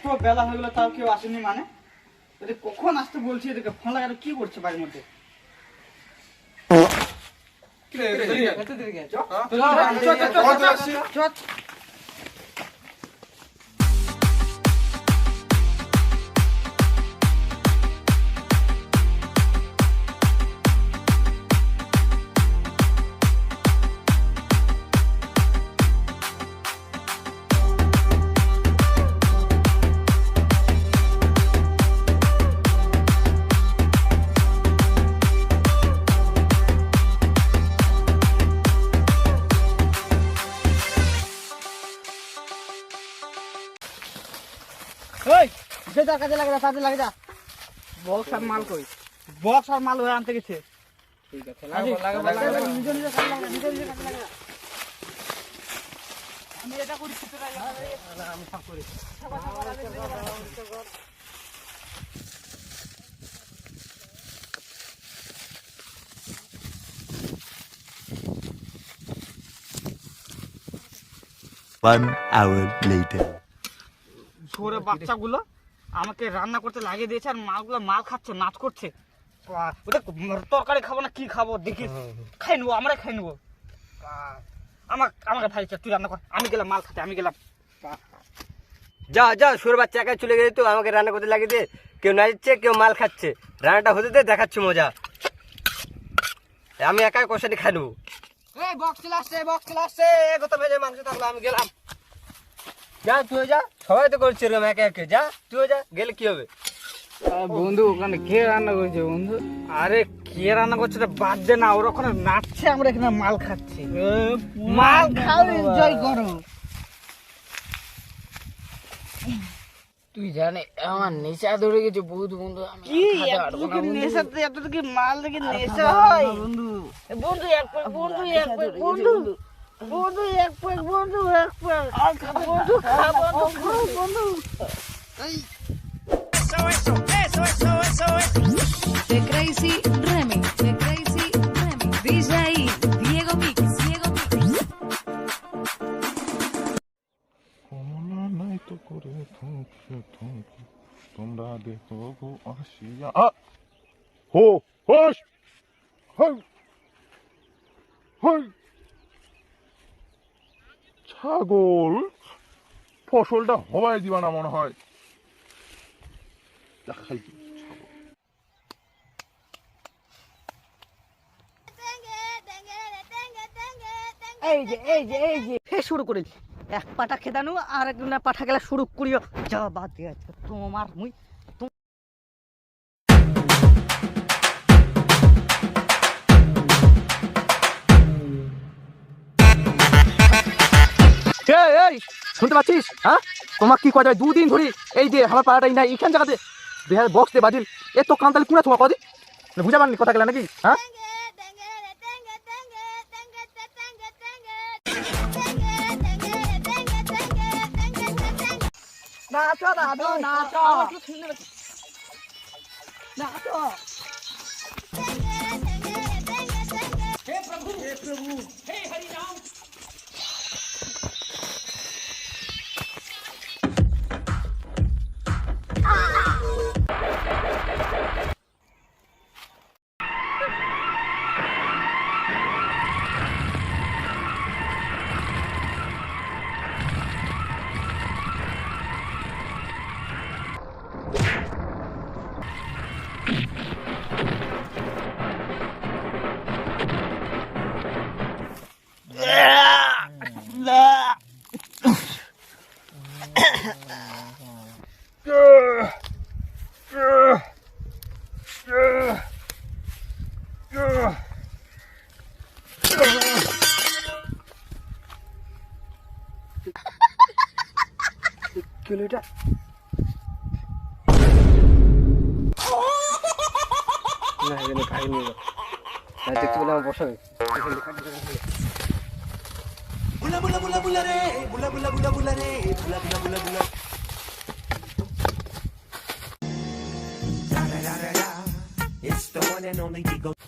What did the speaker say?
এত বেলা হয়ে গেলো তাও কেউ আসেনি মানে এটা কখন আসতে বলছি এদেরকে ফোন লাগাতে কি করছে বাড়ির মধ্যে ওই তার কাজে লাগে তাতে লাগে যা বক্স আর মাল কই? বক্স আর মাল হয়ে আনতে গেছে। ঠিক আছে নিজে নিজে কাজে লাগা নিজে নিজে কাজে লাগা আমি এটা করি তোরা আমি সব করি One hour later. ছোরে বাচ্চাগুলো আমাকে রান্না করতে লাগিয়ে দিয়েছে আর মালগুলো মাল খাচ্ছে নাচ করছে। ওটা তরকারি খাব না কি খাব দেখি। খাই নেব আমরা খাই নেব। আমার আমাকে ভাই তুই রান্না কর আমি গেলাম মাল খাতে আমি গেলাম। যা যা সুর বাচ্চা একাই চলে গেলে তো আমাকে রান্না করতে লাগিয়ে দে। কেউ নাচছে কেউ মাল খাচ্ছে। রান্নাটা হতে দে দেখাচ্ছি মজা। আমি একাই কষাটি খাই নেব। এই বক্স চলে আসছে বক্স চলে আসছে কত ভেজে মাংস থাকল আমি গেলাম। যা তুই যা। সবাই তো করছে এরকম একে একে। যা তুই যা গেলে কি হবে? বন্ধু ওখানে কে রান্না করেছে বন্ধু? আরে কে রান্না করছে বাদ দে না ওরা ওখানে নাচছে আমরা এখানে মাল খাচ্ছি। মাল খাও এনজয় করো। তুই জানে আমার নেশা ধরে গেছে বহুত বন্ধু আমি কি নেশা এত কি মাল দেখে নেশা হয়? বন্ধু। বন্ধু এক বন্ধু এক বন্ধু। বন্ধু এক প্যাক বন্ধু এক প্যাক বন্ধু খা বন্ধু খা বন্ধু The Crazy Remix, The Crazy Remix. DJ Diego Mix, Diego Mix. কমলা নাই তো করে থমকে থমকে তোমরা দেখো গো আসিয়া আ হো হোস হই হই ছাগল? ফসলটা হওয়াই দিবা না মনে হয়। এই যে এই যে এই যে। ফের শুরু করেছি এক পাটা খেদানো আর এক পাঠা গেলা শুরু করিও। যা বাদ দিয়ে তোমার মুই এই শুনতে পাচ্ছিস? হ্যাঁ? তোমার কি কয় যায়? দুদিন ধরে এই যে আমার পাড়াটাই নাই এইখান জায়গাতে বিহার বক্স দে বাজিল। এ তো কান তাহলে কুনা তোমার কদি বুঝা পারনি কথা গেল নাকি? হ্যাঁ? নাচো দাদু নাচো নাচো কিলোটা না এখানে খাই নিয়ে যাও না দেখতে পেলে আমার বসা It's the one and only Digo